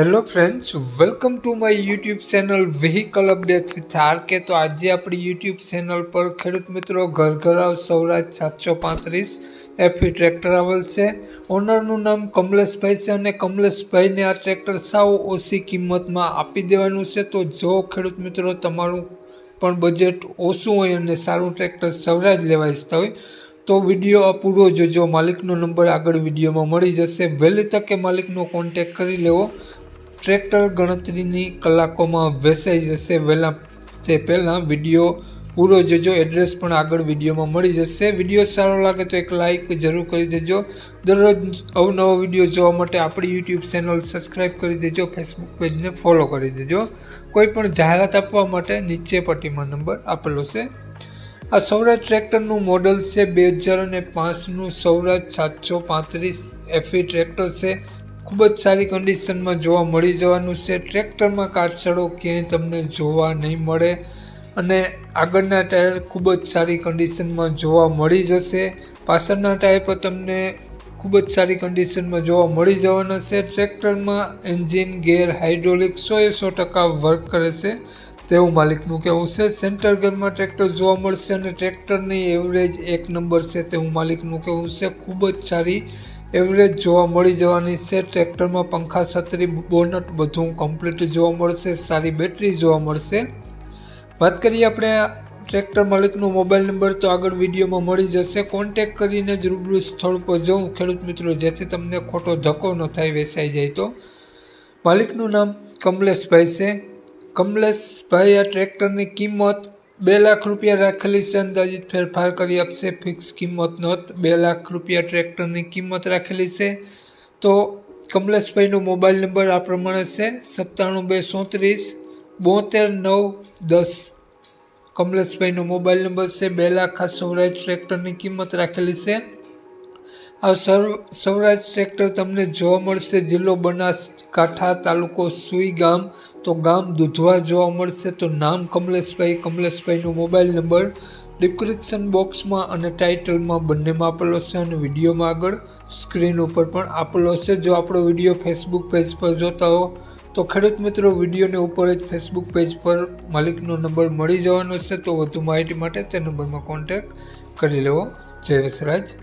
Hello friends welcome to my YouTube channel vehicle update with કે તો આજે આપણી યુટ્યુબ ચેનલ પર ખેડૂત મિત્રો ઘર ઘરાવ સૌરાજ સાતસો પાંત્રીસ એફી ટ્રેક્ટર આવેલ છે. ઓનરનું નામ કમલેશભાઈ છે અને કમલેશભાઈને આ ટ્રેક્ટર સાવ ઓછી કિંમતમાં આપી દેવાનું છે. તો જો ખેડૂત મિત્રો તમારું પણ બજેટ ઓછું હોય અને સારું ટ્રેક્ટર સૌરાજ લેવા ઈચ્છતા હોય, તો વીડિયો પૂરો જોજો. માલિકનો નંબર આગળ વિડીયોમાં મળી જશે. વહેલી તકે માલિકનો કોન્ટેક કરી લેવો. ટ્રેક્ટર ગણતરીની કલાકોમાં વેચાઈ જશે. વહેલા તે પહેલાં વીડિયો પૂરો જોજો. એડ્રેસ પણ આગળ વિડીયોમાં મળી જશે. વીડિયો સારો લાગે તો એક લાઇક જરૂર કરી દેજો. દરરોજ અવનવો વીડિયો જોવા માટે આપણી યુટ્યુબ ચેનલ સબસ્ક્રાઈબ કરી દેજો. ફેસબુક પેજને ફોલો કરી દેજો. કોઈ પણ જાહેરાત આપવા માટે નીચે પટ્ટીમાં નંબર આપેલો છે. આ સૌરાજ ટ્રેક્ટરનું મોડલ છે બે હજાર અને પાંચનું. સૌરાજ સાતસો પાંત્રીસ એફી ટ્રેક્ટર છે. ખૂબ જ સારી કન્ડિશનમાં જોવા મળી જવાનું છે. ટ્રેક્ટરમાં કાચડો ક્યાંય તમને જોવા નહીં મળે અને આગળના ટાયર ખૂબ જ સારી કન્ડિશનમાં જોવા મળી જશે. પાછળના ટાયર પર તમને ખૂબ જ સારી કન્ડિશનમાં જોવા મળી જવાના છે. ટ્રેક્ટરમાં એન્જિન ગેર હાઇડ્રોલિક સો એ સો ટકા વર્ક કરે છે. તેવું માલિકનું કહેવું છે. સેન્ટર ગેરમાં ટ્રેક્ટર જોવા મળશે અને ટ્રેક્ટરની એવરેજ એક નંબર છે. તેવું માલિકનું કહેવું છે. ખૂબ જ સારી એવરેજ જોવા મળી જવાની છે. ટ્રેક્ટરમાં પંખા, છત્રી, બોનટ બધું કમ્પ્લીટ જોવા મળશે, સારી બેટરી જોવા મળશે. વાત કરીએ આપણે ટ્રેક્ટર માલિકનો મોબાઈલ નંબર તો આગળ વિડીયોમાં મળી જશે. કોન્ટેક કરીને જ રૂબરૂ સ્થળ પર જવું. ખેડૂત મિત્રો, જેથી તમને ખોટો ધક્કો ન થાય, વેચાઈ જાય તો. માલિકનું નામ કમલેશભાઈ છે. કમલેશભાઈ, આ ટ્રેક્ટરની કિંમત બે લાખ રૂપિયા રાખેલી છે. અંદાજિત ફેરફાર કરી આપશે. ફિક્સ કિંમત નહોત બે લાખ રૂપિયા ટ્રેક્ટરની કિંમત રાખેલી છે. તો કમલેશભાઈનો મોબાઈલ નંબર આ પ્રમાણે છે. સત્તાણું બે સોત્રીસ બોતેર નવ દસ. કમલેશભાઈનો મોબાઈલ નંબર છે. બે લાખ આ સૌરાજ ટ્રેક્ટરની કિંમત રાખેલી છે. આ સર્વ સૌરાજ ટ્રેક્ટર તમને જોવા મળશે. જિલ્લો બનાસકાંઠા તાલુકો સુઈ ગામ. તો ગામ દુધવા જોવા મળશે. તો નામ કમલેશભાઈ. કમલેશભાઈનો મોબાઈલ નંબર ડિસ્ક્રિપ્શન બોક્સમાં અને ટાઇટલમાં બંનેમાં આપેલો છે અને વિડીયોમાં આગળ સ્ક્રીન ઉપર પણ આપેલો છે. જો આપણો વીડિયો ફેસબુક પેજ પર જોતા હો, તો ખેડૂત મિત્રો વિડીયોને ઉપર જ ફેસબુક પેજ પર માલિકનો નંબર મળી જવાનો છે. તો વધુ માહિતી માટે તે નંબરમાં કોન્ટેક કરી લેવો. જય વસરાજ.